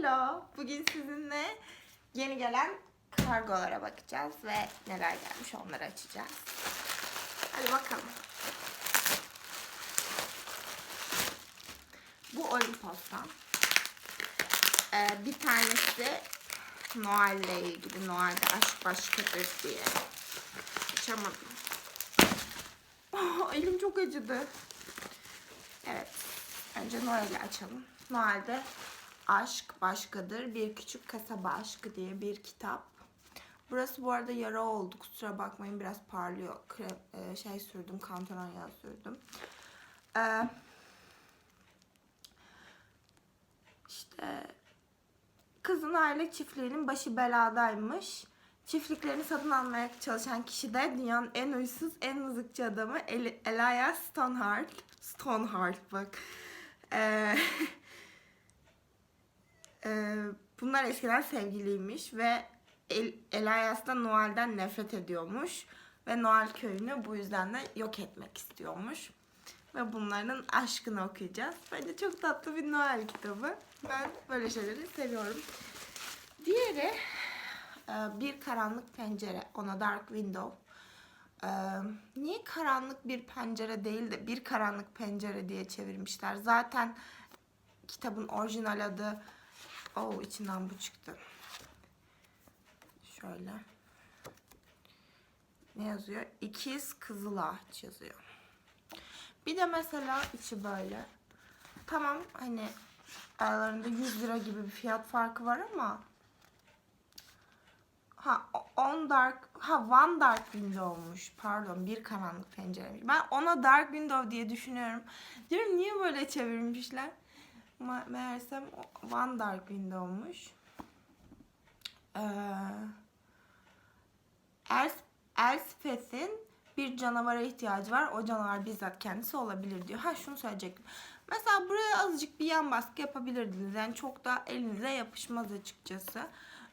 Hello. Bugün sizinle yeni gelen kargolara bakacağız ve neler gelmiş onları açacağız. Hadi bakalım. Bu Olimpos'tan. Ee, bir tanesi Noel'le ilgili. Noel'de aşk başkadır diye. Açamadım. Oh, elim çok acıdı. Evet. Önce Noel'i açalım. Noel'de Aşk Başkadır. Bir Küçük Kasaba Aşkı diye bir kitap. Burası bu arada yara oldu. Kusura bakmayın biraz parlıyor. Krem, e, şey sürdüm, kantaron yağı sürdüm. Ee, işte kızın aile çiftliğinin başı beladaymış. Çiftliklerini satın almaya çalışan kişi de dünyanın en uysuz, en mızıkçı adamı El- Elias Stoneheart. Stoneheart bak. Ee, e, bunlar eskiden sevgiliymiş ve El- Elias da Noel'den nefret ediyormuş. Ve Noel köyünü bu yüzden de yok etmek istiyormuş. Ve bunların aşkını okuyacağız. Bence çok tatlı bir Noel kitabı. Ben böyle şeyleri seviyorum. Diğeri e, Bir Karanlık Pencere, Ona Dark Window. E, niye karanlık bir pencere değil de bir karanlık pencere diye çevirmişler? Zaten kitabın orijinal adı Oh içinden bu çıktı. Şöyle. Ne yazıyor? İkiz Kızıl Ağaç yazıyor. Bir de mesela içi böyle. Tamam hani aralarında 100 lira gibi bir fiyat farkı var ama Ha, on dark, ha one dark window olmuş. Pardon, bir karanlık pencereymiş. Ben ona dark window diye düşünüyorum. Diyorum niye böyle çevirmişler? Ama meğersem one dark window olmuş. Ee, Els, Elspeth'in bir canavara ihtiyacı var. O canavar bizzat kendisi olabilir diyor. Ha şunu söyleyecektim. Mesela buraya azıcık bir yan baskı yapabilirdiniz. Yani çok da elinize yapışmaz açıkçası.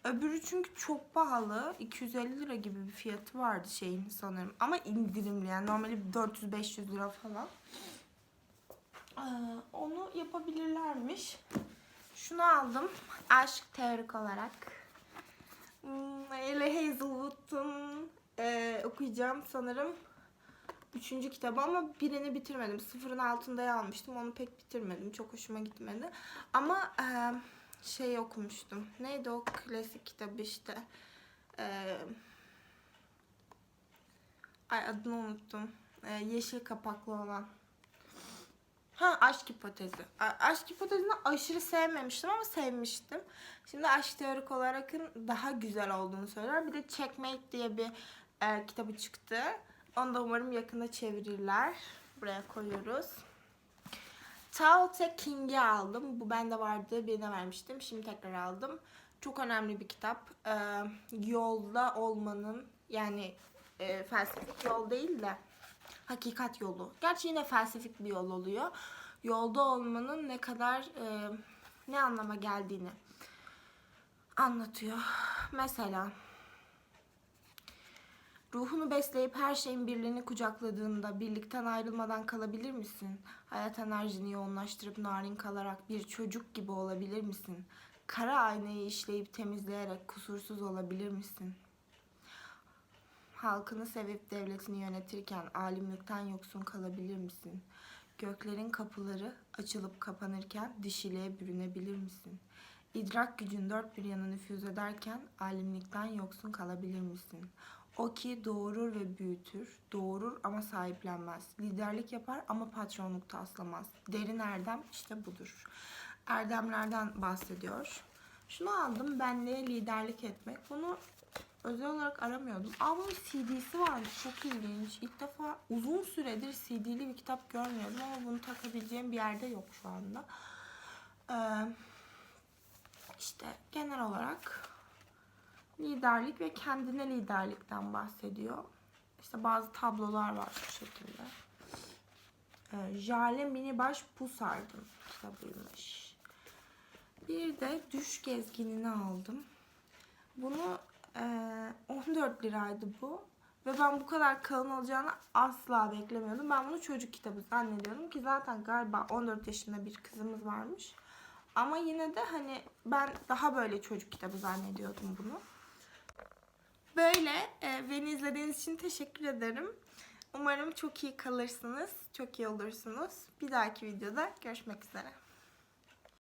Öbürü çünkü çok pahalı. 250 lira gibi bir fiyatı vardı şeyin sanırım. Ama indirimli yani normali 400-500 lira falan. Ee, yapabilirlermiş. Şunu aldım. Aşk teorik olarak. Hmm, Ele Hazelwood'un e, okuyacağım sanırım. Üçüncü kitabı ama birini bitirmedim. Sıfırın altında almıştım. Onu pek bitirmedim. Çok hoşuma gitmedi. Ama e, şey okumuştum. Neydi o klasik kitabı işte. E, ay adını unuttum. E, yeşil kapaklı olan. Ha aşk hipotezi. A- aşk hipotezini aşırı sevmemiştim ama sevmiştim. Şimdi aşk teorik olarakın daha güzel olduğunu söyler. Bir de Checkmate diye bir e, kitabı çıktı. Onu da umarım yakında çevirirler. Buraya koyuyoruz. Tao Te King'i aldım. Bu bende vardı. Birine vermiştim. Şimdi tekrar aldım. Çok önemli bir kitap. Ee, yolda olmanın yani e, felsefik yol değil de hakikat yolu. Gerçi yine felsefik bir yol oluyor. Yolda olmanın ne kadar e, ne anlama geldiğini anlatıyor. Mesela Ruhunu besleyip her şeyin birliğini kucakladığında birlikten ayrılmadan kalabilir misin? Hayat enerjini yoğunlaştırıp narin kalarak bir çocuk gibi olabilir misin? Kara aynayı işleyip temizleyerek kusursuz olabilir misin? Halkını sevip devletini yönetirken alimlikten yoksun kalabilir misin? Göklerin kapıları açılıp kapanırken dişiliğe bürünebilir misin? İdrak gücün dört bir yana nüfuz ederken alimlikten yoksun kalabilir misin? O ki doğurur ve büyütür, doğurur ama sahiplenmez. Liderlik yapar ama patronluk taslamaz. Derin erdem işte budur. Erdemlerden bahsediyor. Şunu aldım, benliğe liderlik etmek. Bunu özel olarak aramıyordum. Aa bunun CD'si varmış, çok ilginç. İlk defa uzun süredir CD'li bir kitap görmüyordum ama bunu takabileceğim bir yerde yok şu anda. Ee, işte genel olarak liderlik ve kendine liderlikten bahsediyor. İşte bazı tablolar var şu şekilde. Ee, Jale Minibaş Pusardım kitabıymış. Bir de Düş Gezginini aldım. Bunu 14 liraydı bu. Ve ben bu kadar kalın olacağını asla beklemiyordum. Ben bunu çocuk kitabı zannediyordum ki zaten galiba 14 yaşında bir kızımız varmış. Ama yine de hani ben daha böyle çocuk kitabı zannediyordum bunu. Böyle e, beni izlediğiniz için teşekkür ederim. Umarım çok iyi kalırsınız, çok iyi olursunuz. Bir dahaki videoda görüşmek üzere.